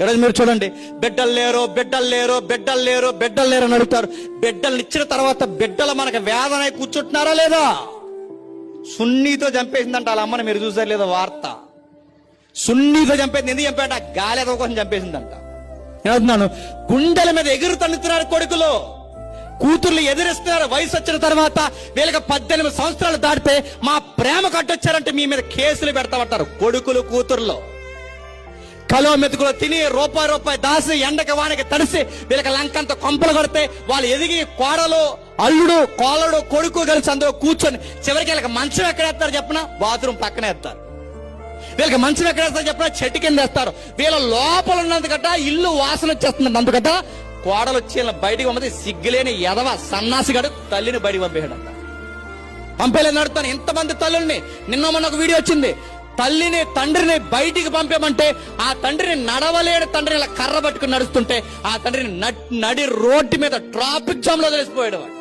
ఈరోజు మీరు చూడండి బిడ్డలు లేరు బిడ్డలు లేరు బిడ్డలు లేరు బిడ్డలు లేరు అని అడుగుతారు. బిడ్డలు ఇచ్చిన తర్వాత బిడ్డలు మనకు వేదన కూర్చుంటున్నారా లేదా? సున్నీతో చంపేసిందంట వాళ్ళ అమ్మని మీరు చూసారు లేదా వార్త? సున్నీతో చంపేసింది ఎందుకు చంపేట గాలి కోసం చంపేసిందంట. నేను అంటున్నాను గుండెల మీద ఎగురు తన్నుతున్నారు కొడుకులు. కూతుర్లు ఎదిరిస్తున్నారు వయసు వచ్చిన తర్వాత వీళ్ళకి పద్దెనిమిది సంవత్సరాలు దాటితే మా ప్రేమ కట్టొచ్చారంటే మీ మీద కేసులు పెడతామంటారు కొడుకులు కూతుర్లో. కలువ మెతుకులు తిని రూపాయి రూపాయి దాసి ఎండకి వానికి తడిసి వీళ్ళకి లంకంత కొంపలు కొడితే వాళ్ళు ఎదిగి కోడలు అల్లుడు కోలడు కొడుకు కలిసి అందులో కూర్చొని చివరికి వీళ్ళకి మంచం ఎక్కడ వేస్తారు చెప్పిన? బాత్రూమ్ పక్కన వేస్తారు. వీళ్ళకి మంచం ఎక్కడ వేస్తారు చెప్పిన? చెట్టు కింద వేస్తారు. వీళ్ళ లోపల ఉన్నందుకట ఇల్లు వాసన వచ్చేస్తుంది అందుకట కోడలు వచ్చి బయటికి పంపితే సిగ్గులేని ఎదవ సన్నాసిగాడు తల్లిని బయటికి పంపేయడం పంపేలేదు నడుతాను ఎంతమంది తల్లుల్ని నిన్న మొన్న ఒక వీడియో వచ్చింది. తల్లిని తండ్రిని బయటికి పంపేమంటే ఆ తండ్రిని నడవలేడు తండ్రిని ఇలా కర్ర పట్టుకుని నడుస్తుంటే ఆ తండ్రిని నడి రోడ్డు మీద ట్రాఫిక్ జామ్లో తెలిసిపోయాడు వాడు.